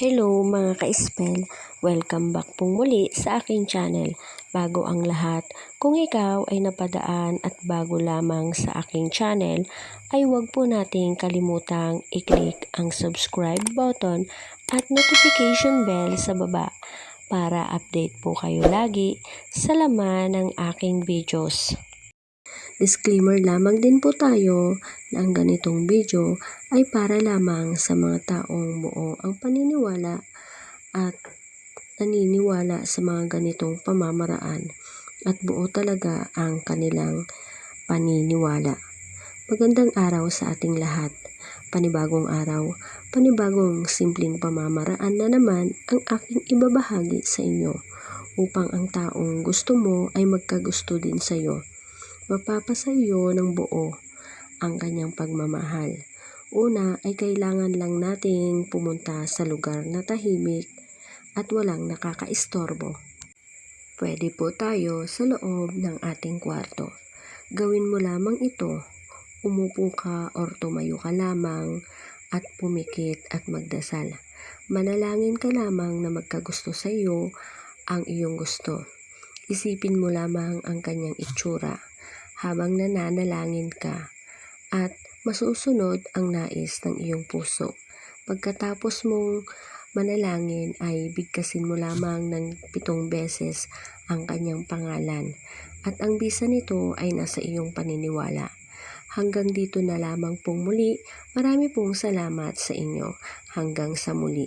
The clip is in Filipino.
Hello mga ka-spell, welcome back pong muli sa aking channel. Bago ang lahat, kung ikaw ay napadaan at bago lamang sa aking channel, ay huwag po nating kalimutang i-click ang subscribe button at notification bell sa baba para update po kayo lagi sa laman ng aking videos. Disclaimer lamang din po tayo na ang ganitong video ay para lamang sa mga taong buo ang paniniwala at naniniwala sa mga ganitong pamamaraan at buo talaga ang kanilang paniniwala. Magandang araw sa ating lahat. Panibagong araw, panibagong simpleng pamamaraan na naman ang aking ibabahagi sa inyo upang ang taong gusto mo ay magkagusto din sa iyo mapapasa iyo ng buo ang kanyang pagmamahal. Una ay kailangan lang nating pumunta sa lugar na tahimik at walang nakakaistorbo. Pwede po tayo sa loob ng ating kwarto. Gawin mo lamang ito. Umupo ka or tumayo ka lamang at pumikit at magdasal. Manalangin ka lamang na magkagusto sa iyo ang iyong gusto. Isipin mo lamang ang kanyang itsura habang nananalangin ka at masusunod ang nais ng iyong puso. Pagkatapos mong manalangin ay bigkasin mo lamang ng pitong beses ang kanyang pangalan at ang bisa nito ay nasa iyong paniniwala. Hanggang dito na lamang pong muli. Marami pong salamat sa inyo. Hanggang sa muli.